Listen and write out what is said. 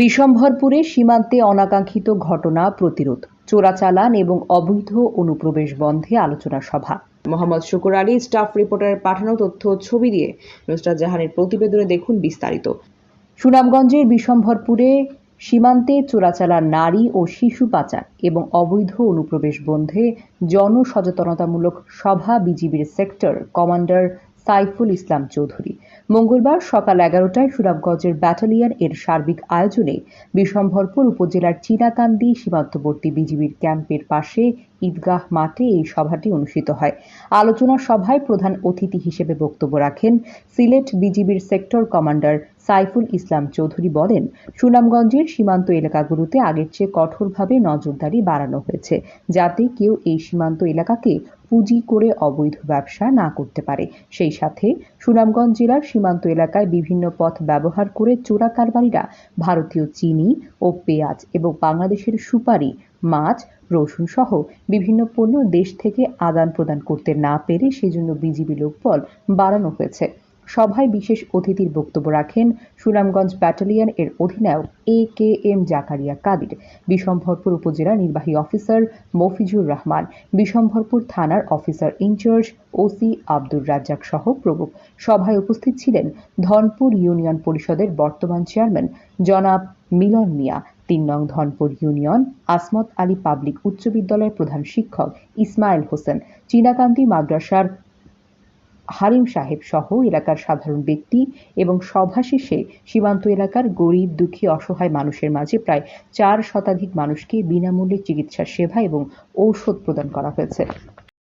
বিশম্ভরপুরে সীমান্তে অনাকাঙ্ক্ষিত ঘটনা, প্রতিরোধ, চোরাচালান এবং অবৈধ অনুপ্রবেশ বন্ধে আলোচনা সভা। মোহাম্মদ শুকুর আলী, স্টাফ রিপোর্টারের পাঠানো তথ্য ছবি দিয়ে নুসরাত জাহানের প্রতিবেদনে দেখুন বিস্তারিত। সুনামগঞ্জের বিশম্ভরপুরে সীমান্তে চোরাচালান নারী ও শিশু পাচার এবং অবৈধ অনুপ্রবেশ বন্ধে জনসচেতনতামূলক সভা বিজিবির সেক্টর কমান্ডার সাইফুল ইসলাম চৌধুরী। মঙ্গলবার সকাল এগারোটায় সুনামগঞ্জের ব্যাটালিয়ন এর সার্বিক আয়োজনে বিশম্ভরপুর উপজেলার চীনাকান্দি সীমান্তবর্তী বিজিবির ক্যাম্পের পাশে ঈদগাহ মাঠে এই সভাটি অনুষ্ঠিত হয়। আলোচনা সভায় প্রধান অতিথি হিসেবে বক্তব্য রাখেন সিলেট বিজিবির সেক্টর কমান্ডার সাইফুল ইসলাম চৌধুরী বলেন, সুনামগঞ্জের সীমান্ত এলাকাগুলোতে আগের চেয়ে কঠোরভাবে নজরদারি বাড়ানো হয়েছে, যাতে কেউ এই সীমান্ত এলাকাকে পুঁজি করে অবৈধ ব্যবসা না করতে পারে। সেই সাথে সুনামগঞ্জ জেলার সীমান্ত এলাকায় বিভিন্ন পথ ব্যবহার করে চোরা কারবারিরা ভারতীয় চিনি ও পেঁয়াজ এবং বাংলাদেশের সুপারি, মাছ, রসুন সহ বিভিন্ন পণ্য দেশ থেকে আদান প্রদান করতে না পেরে সেজন্য বিজিবি লোকবল বাড়ানো হয়েছে। সভায় বিশেষ অতিথির বক্তব্য রাখেন সুনামগঞ্জ ব্যাটালিয়ন এর অধিনায়ক A K M Zakaria Kadir, Bishwambharpur উপজেলা নির্বাহী অফিসার মফিজুর রহমান, বিশম্ভরপুর থানার officer in charge OC Abdur Razzak সহ প্রমুখ। সভায় উপস্থিত ছিলেন ধনপুর ইউনিয়ন পরিষদের বর্তমান চেয়ারম্যান জনাব মিলন মিয়া, তিন নং ধনপুর ইউনিয়ন আসমত আলী পাবলিক উচ্চ বিদ্যালয়ের প্রধান শিক্ষক ইসমাইল হোসেন চীনাকান্তি মাদ্রাসার হারিম সাহেব সহ এলাকার সাধারণ ব্যক্তি এবং সভা শেষে সীমান্ত এলাকার গরিব, দুঃখী, অসহায় মানুষের মাঝে প্রায় চার শতাধিক মানুষকে বিনামূল্যে চিকিৎসা সেবা এবং ঔষধ প্রদান করা হয়েছে।